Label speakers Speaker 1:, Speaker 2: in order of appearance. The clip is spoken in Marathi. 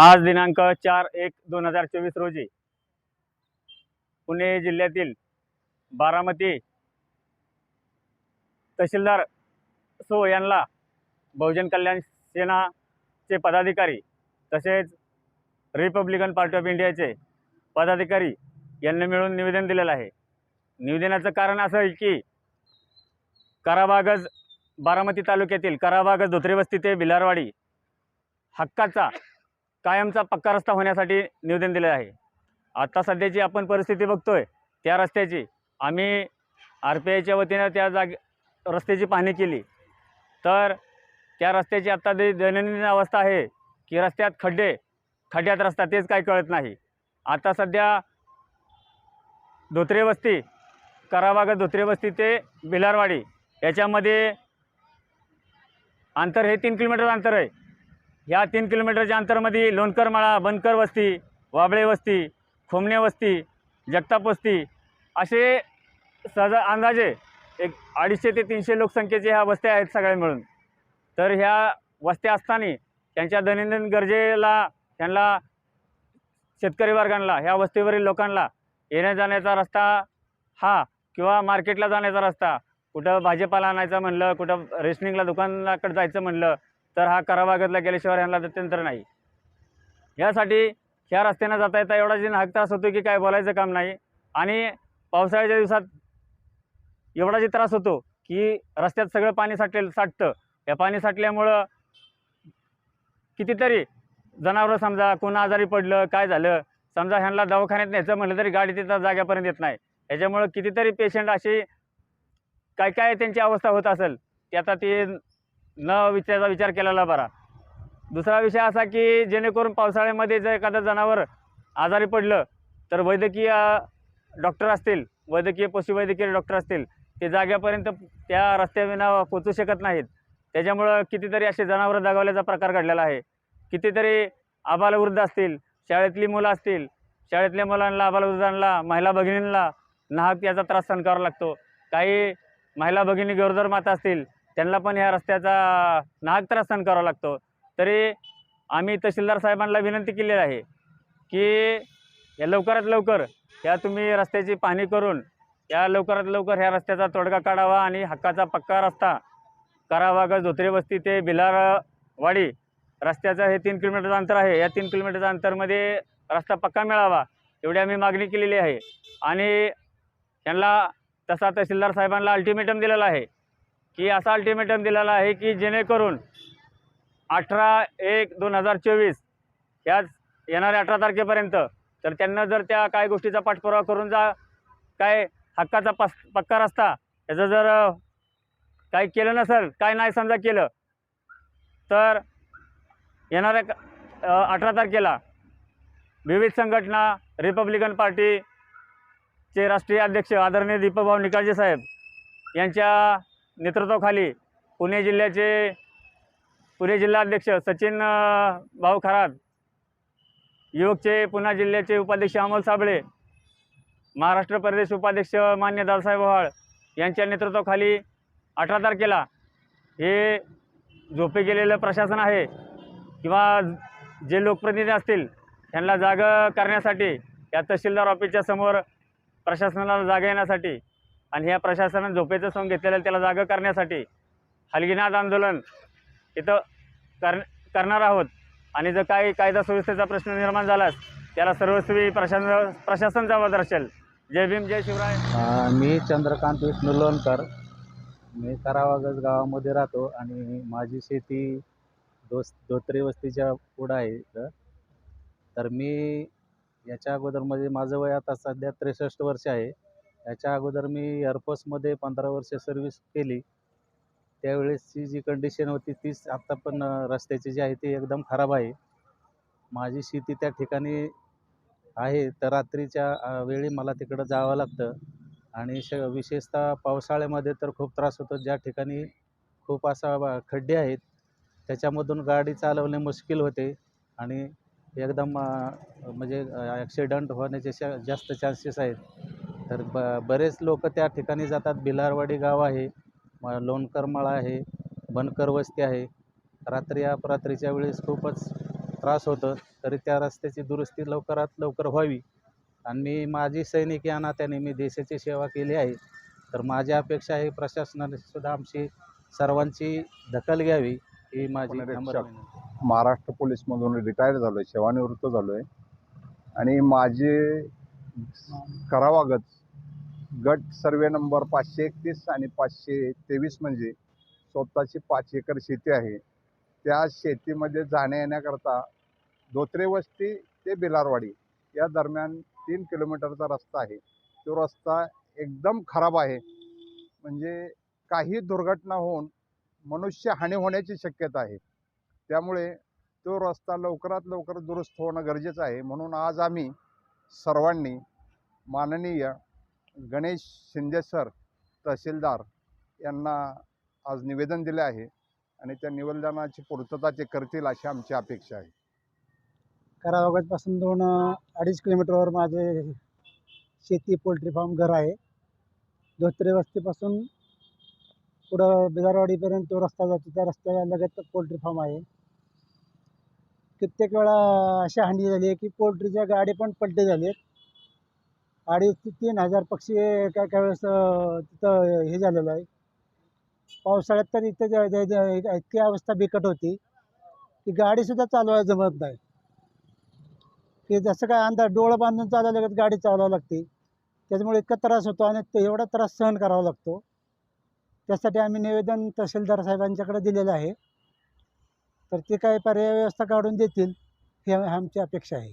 Speaker 1: आज दिनांक चार एक दोन हजार चोवीस रोजी पुणे जिल्ह्यातील बारामती तहसीलदार सो यांना बहुजन कल्याण सेनाचे पदाधिकारी तसेच रिपब्लिकन पार्टी ऑफ इंडियाचे पदाधिकारी यांना मिळून निवेदन दिलेलं आहे निवेदनाचं कारण असं आहे की कराबागज बारामती तालुक्यातील कराबागज धोत्रेवस्ती ते बिलारवाडी हक्काचा कायमचा पक्का रस्ता होण्यासाठी निवेदन दिले आहे आत्ता सध्याची आपण परिस्थिती बघतोय त्या रस्त्याची आम्ही आर पी आयच्या वतीनं त्या जागे रस्त्याची पाहणी केली तर त्या रस्त्याची आत्ता जी दैनंदिन अवस्था आहे की रस्त्यात खड्डे खड्ड्यात रस्ता तेच काही कळत नाही आता सध्या धोत्रे वस्ती करावाग धोत्रे वस्ती ते बिलारवाडी याच्यामध्ये अंतर हे तीन किलोमीटर अंतर आहे या तीन किलोमीटरच्या अंतरमध्ये लोणकरमाळा बनकर वस्ती वाबळे वस्ती खोमणे वस्ती जगताप वस्ती असे सजा अंदाजे एक अडीचशे ते तीनशे लोकसंख्येचे ह्या वस्त्या आहेत सगळ्या मिळून तर ह्या वस्त्या असताना त्यांच्या दैनंदिन गरजेला त्यांना शेतकरी वर्गांना ह्या वस्तीवरील लोकांना येण्या जाण्याचा रस्ता हा किंवा मार्केटला जाण्याचा रस्ता कुठं भाजीपाला आणायचं म्हणलं कुठं रेशनिंगला दुकानाकडे जायचं म्हणलं तर हा करावागतला गेल्याशिवाय ह्यांना दत्यंतर नाही यासाठी ह्या रस्त्यानं जाता येता एवढा जे हक त्रास होतो की काय बोलायचं काम नाही आणि पावसाळ्याच्या दिवसात एवढा जे त्रास होतो की रस्त्यात सगळं पाणी साठले साठतं या पाणी साठल्यामुळं कितीतरी जनावरं समजा कोण आजारी पडलं काय झालं समजा ह्यांना दवाखान्यात न्यायचं म्हटलं तरी गाडी तिथं जाग्यापर्यंत येत नाही याच्यामुळं कितीतरी पेशंट अशी काय काय त्यांची अवस्था होत असेल की आता ते न विचारायचा विचार केलेला बरा दुसरा विषय असा की जेणेकरून पावसाळ्यामध्ये जर एखादं जनावर आजारी पडलं तर वैद्यकीय डॉक्टर असतील वैद्यकीय पशुवैद्यकीय डॉक्टर असतील ते जागेपर्यंत त्या रस्त्याविना पोचू शकत नाहीत त्याच्यामुळं कितीतरी असे जनावरं दगावल्याचा प्रकार घडलेला आहे कितीतरी आबालवृद्ध असतील शाळेतली मुलं असतील शाळेतल्या मुलांना आबालवृद्धांना महिला भगिनींना नाहक याचा त्रास सहन करावा लागतो काही महिला भगिनी गरोदर माता असतील त्यांना पण ह्या रस्त्याचा नाहक त्रास सहन करावा लागतो तरी आम्ही तहसीलदार साहेबांना विनंती केलेली आहे की या लवकरात लवकर या तुम्ही रस्त्याची पाहणी करून या लवकरात लवकर ह्या रस्त्याचा तोडगा काढावा आणि हक्काचा पक्का रस्ता करावा ग धोत्रे वस्ती ते भिलारवाडी रस्त्याचं हे तीन किलोमीटरचं अंतर आहे या तीन किलोमीटरच्या अंतरमध्ये रस्ता पक्का मिळावा एवढी आम्ही मागणी केलेली आहे आणि त्यांना तसा तहसीलदार साहेबांना अल्टिमेटम दिलेला आहे की असा अल्टिमेटम दिलेला आहे की जेणेकरून अठरा एक दोन हजार चोवीस याच येणाऱ्या अठरा तारखेपर्यंत तर त्यांना जर त्या काही गोष्टीचा पाठपुरावा करून जा काय हक्काचा पस पक्का रस्ता याचं जर काही केलं नसेल काय नाही समजा केलं तर येणाऱ्या अठरा तारखेला विविध संघटना रिपब्लिकन पार्टीचे राष्ट्रीय अध्यक्ष आदरणीय दीपकभाऊ निकाळजे साहेब यांच्या नेतृत्वाखाली पुणे जिल्ह्याचे पुणे जिल्हाध्यक्ष सचिन भाऊ खरात युवकचे पुणे जिल्ह्याचे उपाध्यक्ष अमोल साबळे महाराष्ट्र प्रदेश उपाध्यक्ष मान्य दादासाहेब व्हाळ यांच्या नेतृत्वाखाली अठरा तारखेला हे झोपे गेलेलं प्रशासन आहे किंवा जे लोकप्रतिनिधी असतील त्यांना जागं करण्यासाठी या तहसीलदार ऑफिसच्या समोर प्रशासनाला जागा येण्यासाठी आणि ह्या प्रशासनानं झोपेचं सोंग घेतलेलं त्याला जागं करण्यासाठी हलगीनाद आंदोलन इथं कर करणार आहोत आणि जर काही कायदा सुव्यवस्थेचा प्रश्न निर्माण झालास त्याला सर्वस्वी प्रशासन प्रशासन जबाबदार असेल जय भीम जय शिवराय
Speaker 2: मी चंद्रकांत विष्णू लोणकर
Speaker 1: मी करावागज गावामध्ये राहतो
Speaker 2: आणि माझी शेती दोस धोत्रे वस्तीच्या पुढं आहे तर मी याच्या अगोदरमध्ये म्हणजे माझं वय आता सध्या त्रेसष्ट वर्ष आहे याच्या अगोदर मी एअरफोर्समध्ये पंधरा वर्ष सर्व्हिस केली त्यावेळेसची जी कंडिशन होती तीच आत्ता पण रस्त्याची जी आहे ती एकदम खराब आहे माझी शेती त्या ठिकाणी आहे तर रात्रीच्या वेळी मला तिकडं जावं लागतं आणि श विशेषतः पावसाळ्यामध्ये तर खूप त्रास होतो ज्या ठिकाणी खूप असा खड्डे आहेत त्याच्यामधून गाडी चालवणे मुश्किल होते आणि एकदम म्हणजे ॲक्सिडंट होण्याचे जास्त चान्सेस आहेत तर ब बरेच लोक त्या ठिकाणी जातात भिलारवाडी गाव आहे म लोणकरमाळा आहे बनकर वस्ती आहे रात्री अपरात्रीच्या वेळेस खूपच त्रास होतो तरी त्या रस्त्याची दुरुस्ती लवकरात लवकर व्हावी आणि मी माझी सैनिक या नात्याने मी देशाची सेवा केली आहे तर माझी अपेक्षा आहे प्रशासनाने सुद्धा आमची सर्वांची दखल घ्यावी ही माझी महाराष्ट्र
Speaker 3: पोलीसमधून रिटायर झालो आहे सेवानिवृत्त झालो आहे आणि माझे करावागत गट सर्वे नंबर पाचशे एकतीस आणि पाचशे तेवीस म्हणजे स्वतःची पाच एकर शेती आहे त्या शेतीमध्ये जाण्या येण्याकरता धोत्रे वस्ती ते बिलारवाडी या दरम्यान तीन किलोमीटरचा रस्ता आहे तो रस्ता एकदम खराब आहे म्हणजे काही दुर्घटना होऊन मनुष्य हानी होण्याची शक्यता आहे त्यामुळे तो रस्ता लवकरात लवकर दुरुस्त होणं गरजेचं आहे म्हणून आज आम्ही सर्वांनी माननीय गणेश शिंदे सर तहसीलदार यांना आज निवेदन दिले आहे आणि त्या निवेदनाची पूर्तता ते करतील अशी आमची अपेक्षा आहे
Speaker 4: करावागतपासून दोन अडीच किलोमीटरवर माझे शेती पोल्ट्री फार्म घर आहे धोत्रे वस्तीपासून पुढं बिदारवाडीपर्यंत तो रस्ता जातो त्या रस्त्याला लगत पोल्ट्री फार्म आहे कित्येक वेळा अशी हांडी झाली आहे की पोल्ट्रीच्या गाडी पण पलटे झाले आहेत अडीच ते तीन हजार पक्षी काय काय वेळेस तिथं हे झालेलं आहे पावसाळ्यात तर इथे इतकी अवस्था बिकट होती की गाडीसुद्धा चालवायला जमत नाही की जसं काय अंदा डोळं बांधून चालायला लागत गाडी चालवावी लागते त्याच्यामुळे इतका त्रास होतो आणि ते एवढा त्रास सहन करावा लागतो त्यासाठी आम्ही निवेदन तहसीलदार साहेबांच्याकडे दिलेलं आहे तर ते काय पर्याय व्यवस्था काढून देतील हे आमची अपेक्षा आहे